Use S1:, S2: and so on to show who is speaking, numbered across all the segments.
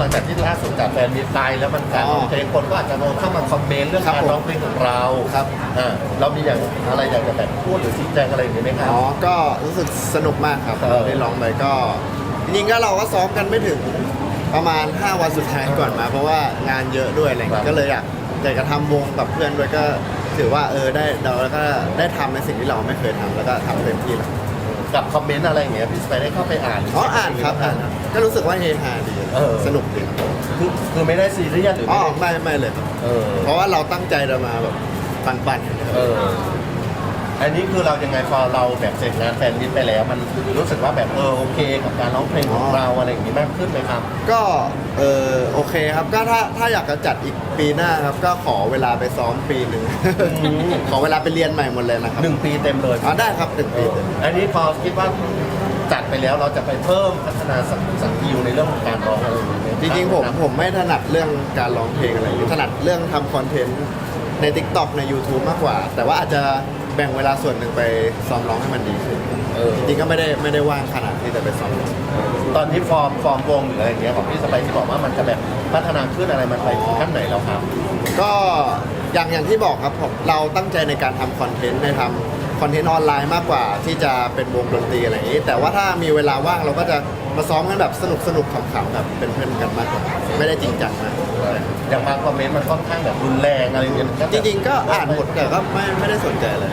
S1: หลังจากที่ล่าสุดจัดแฟนมิตรไลน์แล้วมันการ
S2: อ๋อ
S1: ร้องเพลงคนก็อาจจะเข้ามาคอมเมนต์เรื่อง
S2: ครับ
S1: การ
S2: ผม
S1: ร้องเพลงของเรา
S2: ครับ
S1: อ่าเรามีอย่างอะไรอยากจะแบบพูดหรือชี้แจงอะไรอย่างนี้ไหมครับ
S2: อ๋อก็รู้สึกสนุกมากครับ
S1: เออ
S2: ได้ร้องไปก็จริงๆก็เราก็ซ้อมกันไม่ถึงประมาณ 5 วันสุดท้ายก่อนมา เพราะว่างานเยอะด้วยอะไรเงี้ยก็เลยอยากอยากจะทำวงกับเพื่อนด้วยก็ถือว่าเออได้เราแล้วก็ได้ทำในสิ่งที่เราไม่เคยทำแล้วก็ทำเต็มที่แล้ว
S1: กับคอมเมนต์อะไรอย่างเงี้ยพี่สไปได้เข้าไปอ่าน
S2: อ๋ออ่านครับอ่านครับก็รู้สึกว่าเฮฮาดี
S1: เออ
S2: สนุกดี
S1: คือคือไม่ได้ซีเรียสหรือ
S2: อ๋อ
S1: ไม่ได้
S2: ไม่ไม่เลยครับ
S1: เออ
S2: เพราะว่าเราตั้งใจจะมาแบบปันๆ
S1: เออ อันนี้คือเรายังไงพอเราแบบเสร็จงานแฟนมิตรไปแล้ว มันรู้สึกว่าแบบเออโอเค กับการร้องเพลงของ
S2: อ๋อ
S1: เราอะไรอย่างนี้มากขึ้นไหมครับ
S2: ก็เออโอเคครับก็ถ้าถ้าอยากจะจัดอีกปีหน้าครับก็ขอเวลาไปซ้อมปีหนึ่ง
S1: อืม
S2: ขอเวลาไปเรียนใหม่หมดเลยนะครับ
S1: หนึ่งปีเต็มเลย
S2: อ๋อได้ครับหนึ่ง
S1: เอ
S2: ปี
S1: อ
S2: เต็ม
S1: อันนี้พอคิดว่าจัดไปแล้วเราจะไปเพิ่มพัฒนาสสกิลในเรื่องของการร้องอะไรอย่างเงี้ย
S2: จริงๆผมผมไม่ถนัดเรื่องการร้องเพลงอะไรถนัดเรื่องทำคอนเทนต์ใน Tik t o k ใน YouTube มากกว่า แต่ว่าอาจจะแบ่งเวลาส่วนหนึ่งไปซ้อมร้องให้มันดีขึ้น
S1: เออ
S2: จริงๆก็ไม่ได้ไม่ได้ว่างขนาดที่จะไปซ้อมร้อง
S1: ตอนนี้ฟอร์มฟอร์มวงหรืออะไรอย่างเงี้ยของพี่สไปที่บอกว่ามันจะแบบพัฒนาขึ้นอะไรมันไปถึงขั้นไหนแล้วครับ
S2: ก็อย่างอย่างที่บอกครับผมเราตั้งใจในการทำคอนเทนต์ในทำคอนเทนต์ออนไลน์มากกว่าที่จะเป็นวงดนตรีอะไรอย่างนี้ แต่ว่าถ้ามีเวลาว่างเราก็จะมาซ้อมกันแบบสนุกสนุกๆขำๆแบบเป็นเพื่อนกันมากกว่า ไม่ได้จริงจังมาก
S1: อย่างบางคอมเมนต์มันค่อนข้างแบบรุนแรงอะไรอย่างเงี้ยมันก็
S2: จ
S1: แบบ
S2: ริงๆก็อ่านหมดแต่ก็ไม่ไม่ได้สนใจเลย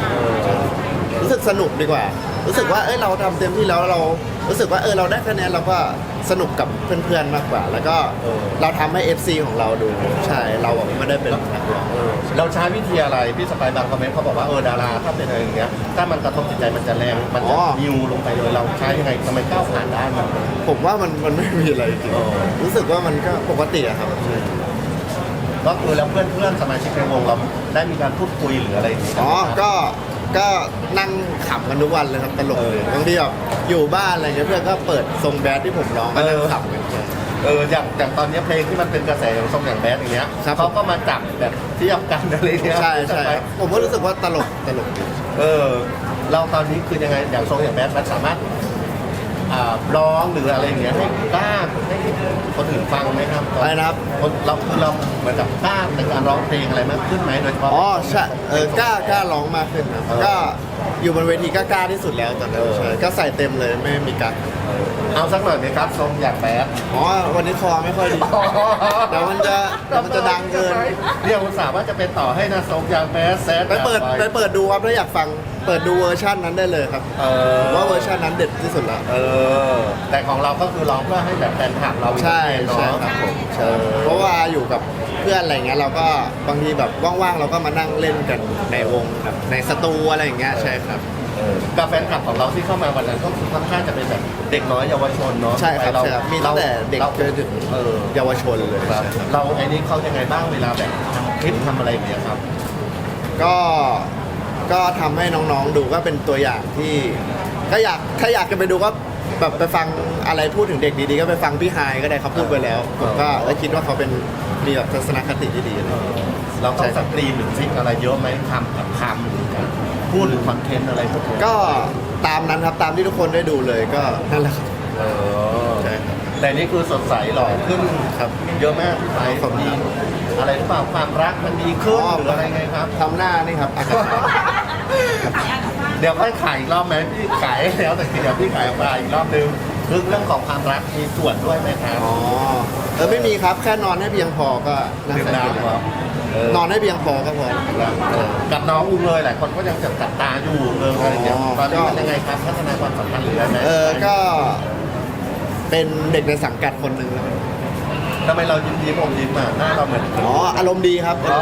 S2: รู้สึกสนุกดีกว่า รู้สึกว่าเอ้ยเราทำเต็มที่แล้วเรารู้สึกว่าเออเราได้คะแนนเราก็สนุกกับเพื่อนๆมากกว่า แล้วก็เราทำให้ FC ของเราดูใช่เราอะไม่ได้เป็นนักร้อง
S1: เออเราใช้วิธีอะไร พี่สไปบางคอมเมนต์เขาบอกว่าเออดาราถ้าเป็นอะไรอย่างเงี้ยถ้ามันกระทบจิตใจมันจะแรงมันจะยิวลงไปเลยเราใช้ยังไงทำไมก้าวผ่านได้มัน
S2: ผมว่ามันมันไม่มีอะไรจริง
S1: เออ
S2: รู้สึกว่ามันก็ปกติอะครับ
S1: ก็คือแล้วเพื่อนเพื่อนๆสมาชิกในวงเราได้มีการพูดคุยหรืออะไรอย่างงี้
S2: อ๋อ
S1: ไหมครับ
S2: ก็ ก็นั่งขำกันทุกวันเลยครับตลกเลยบางทีแบบอยู่บ้านอะไรเงี้ยเพื่อนก็เปิดทรงแบดที่ผมร้องก็นั่งขำกัน
S1: เอออย่างอย่างตอนนี้เพลงที่มันเป็นกระแสอย่างทรงอย่างแบดอย่างเงี้ย
S2: ครับ
S1: เขาก็มาจับแบบเทียบกันอะไรเงี้ย
S2: ใช่ใช่ครับผมก็รู้สึกว่าตลกตลกดี
S1: เออ เราตอนนี้คือยังไงอย่างทรงอย่างแบดมันสามารถอ่าร้องหรืออะไรอย่างเงี้ยให้กล้าให้ คนอื่นฟังไหมครับ
S2: อะไรนะครับ
S1: คนเราคือเราเหมือนกับกล้าในการร้องเพลงอะไรมากขึ้นไหมโดยเฉพาะ
S2: อ๋อใช่เออกล้ากล้าร้องมากขึ้นครับ
S1: เออ
S2: ก็อยู่บนเวทีก็กล้าที่สุดแล้วตอนนั้น
S1: เออ
S2: ใช่ก็ใส่เต็มเลยไม่มีกัก
S1: เอาสักหน่อยไหมครับทรงอย่างแบด
S2: อ๋อวันนี้คอไม่ค่อยดีเดี๋ยวมันจะเดี๋ยวมันจะดังเกิน
S1: เรียกอุตส่าห์ว่าจะเป็นต่อให้นะทรงอย่างแบดแซด
S2: ไปเปิด
S1: อย่าง
S2: ไปเปิดดูครับถ้าอยากฟังเปิดดูเวอร์ชันนั้นได้เลยครับ
S1: เออ
S2: ผมว่าเวอร์ชันนั้นเด็ดที่สุดแล้ว
S1: เออ แต่ของเราก็คือร้องเพื่อให้แบบแฟนคลับเรา
S2: ใช่
S1: เนาะ
S2: ใช่ครับผมใช่เพราะว่าอยู่กับเพื่อนอะไรเงี้ยเราก็บางทีแบบว่างๆเราก็มานั่งเล่นกันในวงแบบในสตูอะไรอย่างเงี้ยใช่ครับ
S1: เออกับแฟนคลับของเราที่เข้ามาวันนั้นก็คือค่อนข้างจะเป็นแบบเด็กน้อยเยาวชนเนาะ
S2: ใช่ครับ
S1: เรา
S2: ใช่ครับมีตั้งแต่เด็ก
S1: รา
S2: จนถึง
S1: เออ
S2: เยาวชนเลย
S1: ครับ
S2: ใช่ครับ
S1: เราไอ้นี่เขายังไงบ้างเวลาแบบทำคลิปทำอะไรอย่างเงี้ยครับ
S2: ก็ก็ทำให้น้องๆดูก็เป็นตัวอย่างที่ ก็อยากถ้าอยากจะไปดูก็แบบไปฟังอะไรพูดถึงเด็กดีๆ ก็ไปฟังพี่ไฮายก็ได้เขาพูดไปแล้วผมก็เออคิดว่าเขาเป็นมีแบบทัศนคติที่ดีอะไรอย่างเงี้ย
S1: เราต้อง
S2: ใช่ค
S1: ส
S2: รับ
S1: กรีนหรือฟิกอะไรเยอะไหมทำแบบคำหรือการพูดหรือคอนเทนต์อะไรพวกเนี้ย
S2: ก็ตามนั้นครับตามที่ทุกคนได้ดูเลยก็นั่นแหละครับ
S1: เออ
S2: ใช่ครับ
S1: แต่นี่คือสดใสหล่อขึ้น
S2: ครับ
S1: เยอะมากพี่ไป
S2: ขอบคุณ
S1: ดี
S2: ครับ
S1: อะไรหรือเปล่าความรักมันดีขึ้นหรืออะไรไงครับ
S2: ทำหน้านี่ครับอากาศ
S1: เดี๋ยวค่อยขายอีกรอบไหมพี่ขายให้แล้วแต่เดี๋ยวพี่ขายออกมาอีกรอบนึงเรื่องเรื่องของความรักมีส่วนด้วยไหมครับ
S2: อ๋อเออไม่มีครับแค่นอนให้เพียงพอก็น่า
S1: ดื่ม
S2: จะดี
S1: น้ำเหรอเออ น
S2: อนให้เพียงพอก็พอ
S1: กับน้องอุ้งเลยหลายคนก็ยังจับจับตาอยู่เรื่องอะไรอย่างเงี้ย
S2: อ๋อ
S1: ตอนนี้มันยังไงครับพัฒนาความสัมพันธ์หรืออะไรไหม
S2: เออก็เป็นเด็กในสังกัดคนหนึ่งแล้วกัน
S1: ทำไมเรายิ้มยิ้มอมยิ้มอะหน้าเราเหมือน
S2: อ๋ออารมณ์ดีครับ
S1: อ๋อ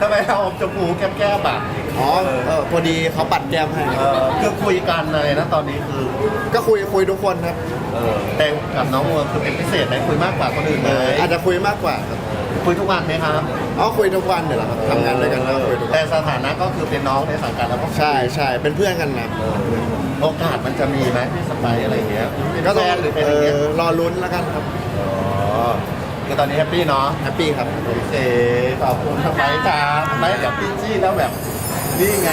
S1: ทำไมเราอมจมูกแก้มแก้มอะ
S2: อ๋อเออพอดีเขาปัดแก้มให้
S1: เออคือคุยกันอะไรนะตอนนี้คือ
S2: ก็คุยคุยทุกคนครับ
S1: เออแต่กับน้องมัวคือเป็นพิเศษไหมคุยมากกว่าคนอื่นไห
S2: เอ
S1: ม
S2: ออาจจะคุยมากกว่าครับ
S1: คุยทุกวันไหมครับ
S2: อ๋อคุยทุกวันเดี๋ยวแหละครับทำงานด้วยกันแล้วคุยทุกวั
S1: แต่
S2: น
S1: สถานะก็คือเป็นน้องในสังกัดแล้วก็คุย
S2: ใช่ใช่เป็นเพื่อนกันนะ
S1: เออโอกาสมันจะมีไหมที่สไปร์อะไรอย่างเงี้ยเป็น
S2: ก็
S1: แฟ
S2: ต้อง
S1: นหรือเป็น
S2: เอ
S1: อย่างเงี้ย
S2: อรอลุ้นแล้วกันครับ
S1: อ๋อ คือตอนนี้แฮปปี้เนาะ
S2: แฮปปี้ครับ
S1: โอเคขอบคุณสไปร์ครับไม่กับพี่จี้แล้วแบบนี่ไง